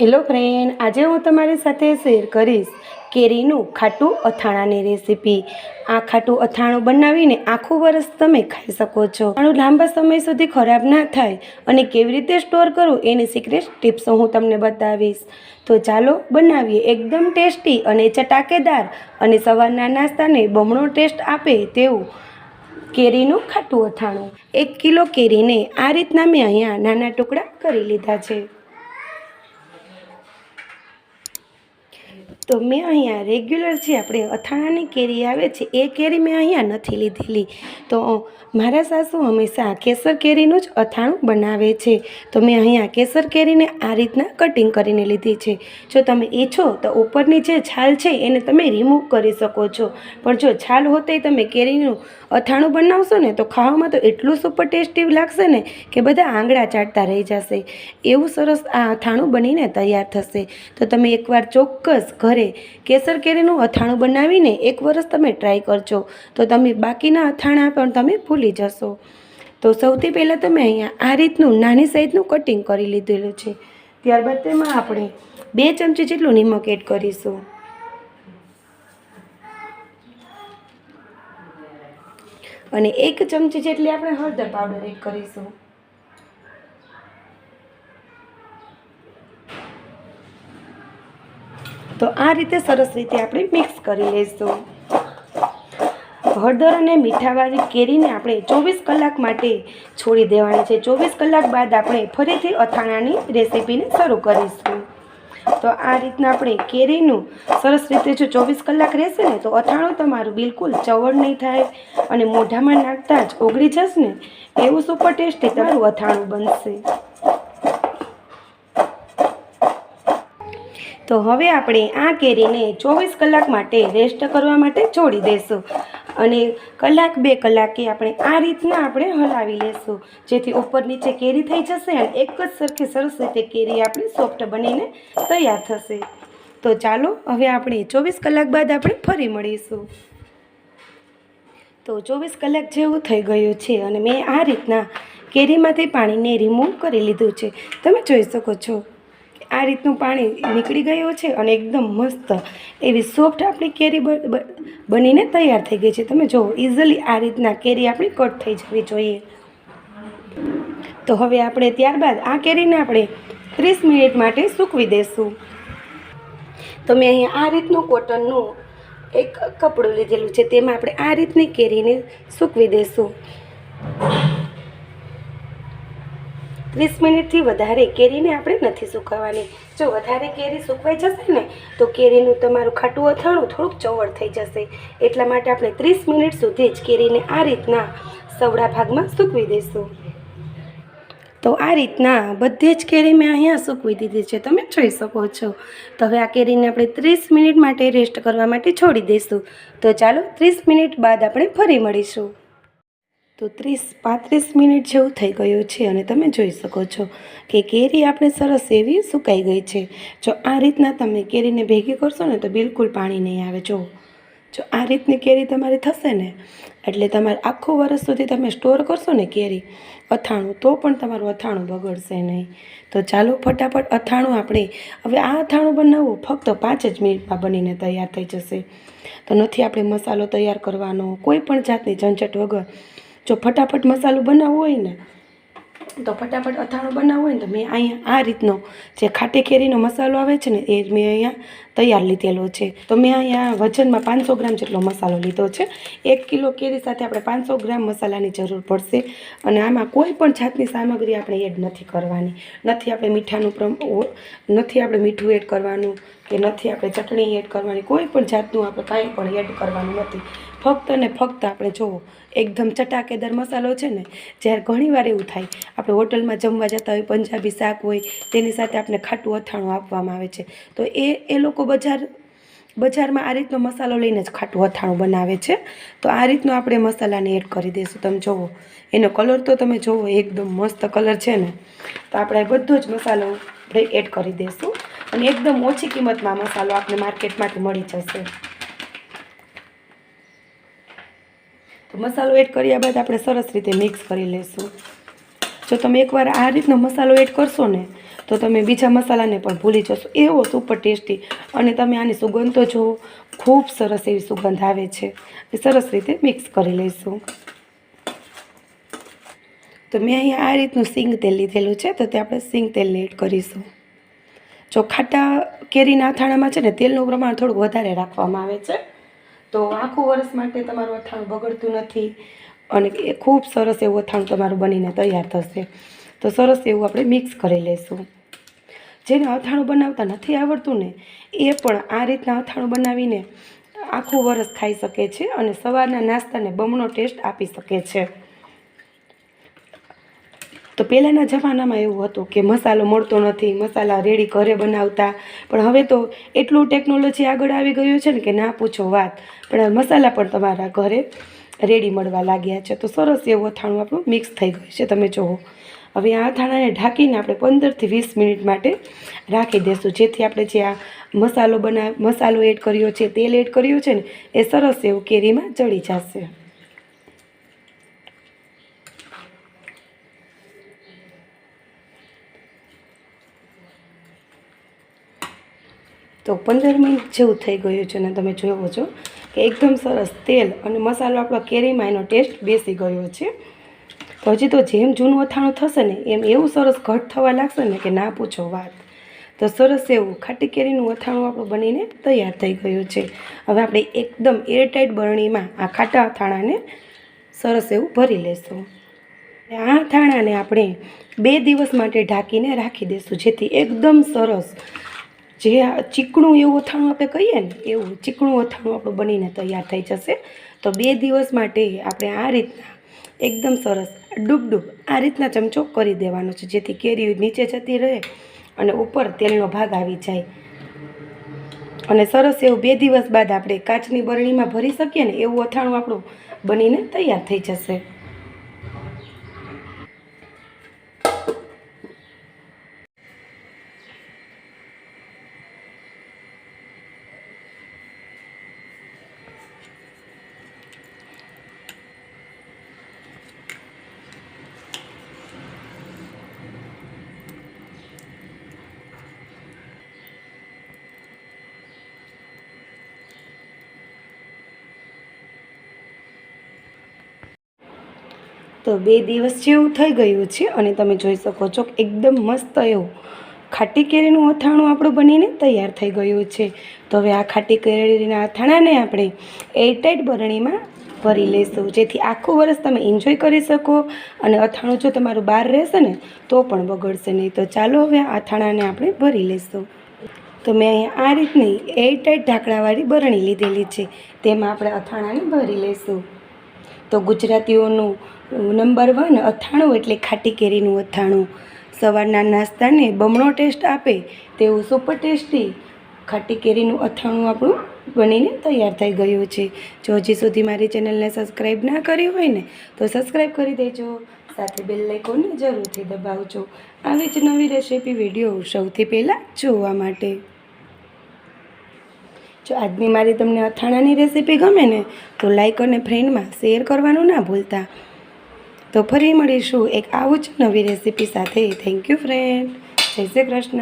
Hello friend આજે હું તમારી સાથે શેર કરીશ કેરીનું ખાટું અથાણાની રેસીપી આ ખાટું અથાણું બનાવીને આખું વરસ તમે ખાઈ શકો છો. અથાણું લાંબા સમય સુધી ખરાબ ના થાય અને કેવી રીતે સ્ટોર કરવું એની સિક્રેટ ટિપ્સ હું તમને બતાવીશ. તો ચાલો બનાવીએ એકદમ ટેસ્ટી અને ચટાકેદાર અને સવારના નાસ્તાને બમણો ટેસ્ટ આપે તેવું કેરીનું ખાટું અથાણું. એક કિલો કેરીને આ રીતના મેં અહીંયા નાના ટુકડા કરી લીધા છે. તો મેં અહીંયા રેગ્યુલર જે આપણે અથાણાની કેરી આવે છે, એ કેરી મેં અહીંયા નથી લીધેલી. તો મારા સાસુ હંમેશા કેસર કેરીનું જ અથાણું બનાવે છે. તો મેં અહીંયા કેસર કેરીને આ રીતના કટિંગ કરીને લીધી છે. જો તમે ઈચ્છો તો ઉપરની જે છાલ છે એને તમે રિમૂવ કરી શકો છો. પણ જો છાલ હોતે તમે કેરીનું અથાણું બનાવશો ને તો ખાવામાં તો એટલું સુપર ટેસ્ટી લાગશે ને કે બધા આંગળા ચાટતા રહી જશે. એવું સરસ આ અથાણું બનીને તૈયાર થશે. તો તમે એકવાર ચોક્કસ ઘરે કેસર કેરીનું અથાણું બનાવીને એક વરસ તમે ટ્રાય કરજો. તો તમે બાકીના અથાણા પણ તમે ભૂલી જશો. તો સૌથી પહેલાં તમે અહીંયા આ રીતનું નાની સાઈઝનું કટિંગ કરી લીધેલું છે. ત્યારબાદ તેમાં આપણે બે ચમચી જેટલું નિમક એડ કરીશું. અને એક ચમચી જેટલી આપણે હળદર પાવડર એડ કરીશું. તો આ રીતે સરસ રીતે આપણે મિક્સ કરી લઈશું. હળદર અને મીઠાવાળી કેરીને આપણે ચોવીસ કલાક માટે છોડી દેવાની છે. ચોવીસ કલાક બાદ આપણે ફરીથી અથાણાની રેસીપીને શરૂ કરીશું. તો આ રીતના આપણે કેરીનું સરસ રીતે જો ચોવીસ કલાક રહેશે ને, તો અથાણું તમારું બિલકુલ ચવડ નહીં થાય અને મોઢામાં નાખતા જ ઓગળી જશે ને, એવું સુપર ટેસ્ટી તમારું અથાણું બનશે. તો હવે આપણે આ કેરીને ચોવીસ કલાક માટે રેસ્ટ કરવા માટે છોડી દઈશું અને કલાક બે કલાકે આપણે આ રીતના આપણે હલાવી લેશું. જેથી ઉપર નીચે કેરી થઈ જશે અને એક જ સરખી સરસ રીતે કેરી આપણી સોફ્ટ બનીને તૈયાર થશે. તો ચાલો હવે આપણે ચોવીસ કલાક બાદ આપણે ફરી મળીશું. તો ચોવીસ કલાક જેવું થઈ ગયું છે અને મેં આ રીતના કેરીમાંથી પાણીને રિમૂવ કરી લીધું છે. તમે જોઈ શકો છો. આ રીતનું પાણી નીકળી ગયું છે અને એકદમ મસ્ત એવી સોફ્ટ આપણી કેરી બનીને તૈયાર થઈ ગઈ છે. તમે જુઓ ઇઝીલી આ રીતના કેરી આપણી કટ થઈ જવી જોઈએ. તો હવે આપણે ત્યારબાદ આ કેરીને આપણે ત્રીસ મિનિટ માટે સૂકવી દઈશું તો મેં અહીંયા આ રીતનું કોટનનું એક કપડું લીધેલું છે. તેમાં આપણે આ રીતની કેરીને સૂકવી દઈશું ત્રીસ મિનિટથી વધારે કેરીને આપણે નથી સુકવવાની. જો વધારે કેરી સુકવાઈ જશે ને, તો કેરીનું તમારું ખાટું અથાણું થોડુંક ચવડ થઈ જશે. એટલા માટે આપણે ત્રીસ મિનિટ સુધી જ કેરીને આ રીતના સવડા ભાગમાં સૂકવી દઈશું. તો આ રીતના બધી જ કેરી મેં અહીંયા સૂકવી દીધી છે. તમે જોઈ શકો છો. તો હવે આ કેરીને આપણે ત્રીસ મિનિટ માટે રેસ્ટ કરવા માટે છોડી દઈશું. તો ચાલો ત્રીસ મિનિટ બાદ આપણે ફરી મળીશું. તો ત્રીસ, પાંત્રીસ મિનિટ જેવું થઈ ગયું છે અને તમે જોઈ શકો છો કે કેરી આપણે સરસ એવી સુકાઈ ગઈ છે. જો આ રીતના તમે કેરીને ભેગી કરશો ને તો બિલકુલ પાણી નહીં આવે. જો જો આ રીતની કેરી તમારી થશે ને, એટલે તમારે આખું વર્ષ સુધી તમે સ્ટોર કરશો ને કેરી અથાણું, તો પણ તમારું અથાણું બગડશે નહીં. તો ચાલો ફટાફટ અથાણું આપણે, હવે આ અથાણું બનાવવું ફક્ત પાંચ જ મિનિટમાં બનીને તૈયાર થઈ જશે. તો નથી આપણે મસાલો તૈયાર કરવાનો, કોઈ પણ જાતની ઝંઝટ વગર. જો ફટાફટ મસાલો બનાવવો હોય ને, તો ફટાફટ અથાણું બનાવવું હોય ને, તો મેં અહીંયા આ રીતનો જે ખાટી કેરીનો મસાલો આવે છે ને, એ મેં અહીંયા તૈયાર લીધેલો છે. તો મેં અહીંયા વજનમાં પાંચસો ગ્રામ જેટલો મસાલો લીધો છે. એક કિલો કેરી સાથે આપણે પાંચસો ગ્રામ મસાલાની જરૂર પડશે. અને આમાં કોઈ પણ જાતની સામગ્રી આપણે એડ નથી કરવાની. નથી આપણે મીઠાનું પ્રમ નથી આપણે મીઠું એડ કરવાનું કે નથી આપણે ચટણી એડ કરવાની. કોઈ પણ જાતનું આપણે કાંઈ પણ એડ કરવાનું નથી. ફક્ત ને ફક્ત આપણે જોવો એકદમ ચટાકેદાર મસાલો છે ને, જ્યારે ઘણીવાર એવું થાય, આપણે હોટલમાં જમવા જતા હોય, પંજાબી શાક હોય, તેની સાથે આપણે ખાટું અથાણું આપવામાં આવે છે. તો એ એ લોકો બજાર બજારમાં આ રીતનો મસાલો લઈને જ ખાટું અથાણું બનાવે છે. તો આ રીતનો આપણે મસાલાને એડ કરી દઈશું. તમે જુઓ એનો કલર તો તમે જુઓ એકદમ મસ્ત કલર છે ને. તો આપણે બધો જ મસાલો આપણે એડ કરી દઈશું. અને એકદમ ઓછી કિંમતમાં મસાલો આપણે માર્કેટમાંથી મળી જશે. તો મસાલો એડ કર્યા બાદ આપણે સરસ રીતે મિક્સ કરી લઈશું. જો તમે એકવાર આ રીતનો મસાલો એડ કરશો ને, તો તમે બીજા મસાલાને પણ ભૂલી જશો. એવો સુપર ટેસ્ટી અને તમે આની સુગંધ તો જુઓ, ખૂબ સરસ એવી સુગંધ આવે છે. સરસ રીતે મિક્સ કરી લઈશું. તો મેં અહીંયા આ રીતનું સિંગ તેલ લીધેલું છે, તો તે આપણે સિંગ તેલને એડ કરીશું. જો ખાટા કેરીના અથાણામાં છે ને, તેલનું પ્રમાણ થોડુંક વધારે રાખવામાં આવે છે. તો આખું વર્ષ માટે તમારું અથાણું બગડતું નથી. અને એ ખૂબ સરસ એવું અથાણું તમારું બનીને તૈયાર થશે. તો સરસ એવું આપણે મિક્સ કરી લઈશું. જેને અથાણું બનાવતા નથી આવડતું ને, એ પણ આ રીતના અથાણું બનાવીને આખું વરસ ખાઈ શકે છે અને સવારના નાસ્તાને બમણો ટેસ્ટ આપી શકે છે. તો પહેલાંના જમાનામાં એવું હતું કે મસાલો મળતો નથી, મસાલા રેડી ઘરે બનાવતા, પણ હવે તો એટલું ટેકનોલોજી આગળ આવી ગયું છે ને કે ના પૂછો વાત. પણ મસાલા પણ તમારા ઘરે રેડી મળવા લાગ્યા છે. તો સરસ એવું અથાણું આપણું મિક્સ થઈ ગયું છે. તમે જુઓ હવે આ અથાણાને ઢાંકીને આપણે પંદરથી વીસ મિનિટ માટે રાખી દઈશું જેથી આપણે જે આ મસાલો બના, મસાલો એડ કર્યો છે, તેલ એડ કર્યું છે ને, એ સરસ એવું કેરીમાં ચડી જશે. તો પંદર મિનિટ જેવું થઈ ગયું છે ને તમે જોવો છો. કે એકદમ સરસ તેલ અને મસાલો આપણો કેરીમાં એનો ટેસ્ટ બેસી ગયો છે. તો હજી તો જેમ જૂનું અથાણું થશે ને એમ એવું સરસ ઘટ થવા લાગશે ને કે ના પૂછો વાત. તો સરસ એવું ખાટી કેરીનું અથાણું આપણું બનીને તૈયાર થઈ ગયું છે. હવે આપણે એકદમ એરટાઈટ બરણીમાં આ ખાટા અથાણાને સરસ એવું ભરી લેશું. આ અથાણાને આપણે બે દિવસ માટે ઢાંકીને રાખી દઈશું જેથી એકદમ સરસ જે ચીકણું એવું અથાણું આપણે કહીએ ને, એવું ચીકણું અથાણું આપણું બનીને તૈયાર થઈ જશે. તો બે દિવસ માટે આપણે આ રીતના એકદમ સરસ ડૂબ ડૂબ આ રીતના ચમચો કરી દેવાનો છે, જેથી કેરી નીચે જતી રહે અને ઉપર તેલનો ભાગ આવી જાય. અને સરસ એવું બે દિવસ બાદ આપણે કાચની બરણીમાં ભરી શકીએ ને, એવું અથાણું આપણું બનીને તૈયાર થઈ જશે. તો બે દિવસ જેવું થઈ ગયું છે અને તમે જોઈ શકો છો એકદમ મસ્ત એવું ખાટી કેરીનું અથાણું આપણું બનીને તૈયાર થઈ ગયું છે. તો હવે આ ખાટી કેરીના અથાણાને આપણે એરટાઈટ બરણીમાં ભરી લઈશું જેથી આખું વરસ તમે એન્જોય કરી શકો અને અથાણું જો તમારું બહાર રહેશે ને, તો પણ બગડશે નહીં. તો ચાલો હવે આ અથાણાને આપણે ભરી લઈશું તો મેં અહીંયા આ રીતની એરટાઈટ ઢાંકણાવાળી બરણી લીધેલી છે. તેમાં આપણે અથાણાને ભરી લઈશું તો ગુજરાતીઓનું નંબર વન અથાણું એટલે ખાટી કેરીનું અથાણું. સવારના નાસ્તાને બમણો ટેસ્ટ આપે તેવું સુપર ટેસ્ટી ખાટી કેરીનું અથાણું આપણું બનીને તૈયાર થઈ ગયું છે. જો હજી સુધી મારી ચેનલને સબસ્ક્રાઈબ ના કરી હોય ને, તો સબસ્ક્રાઈબ કરી દેજો. સાથે બેલ આઇકોનને જરૂરથી દબાવજો. આવી જ નવી રેસીપી વીડિયો સૌથી પહેલાં જોવા માટે. જો આજની મારી તમને અથાણાની રેસીપી ગમે ને, તો લાઇક અને ફ્રેન્ડમાં શેર કરવાનું ના ભૂલતા. તો ફરી મળીશું એક આવું જ નવી રેસીપી સાથે. થેન્ક યુ ફ્રેન્ડ જય શ્રી કૃષ્ણ.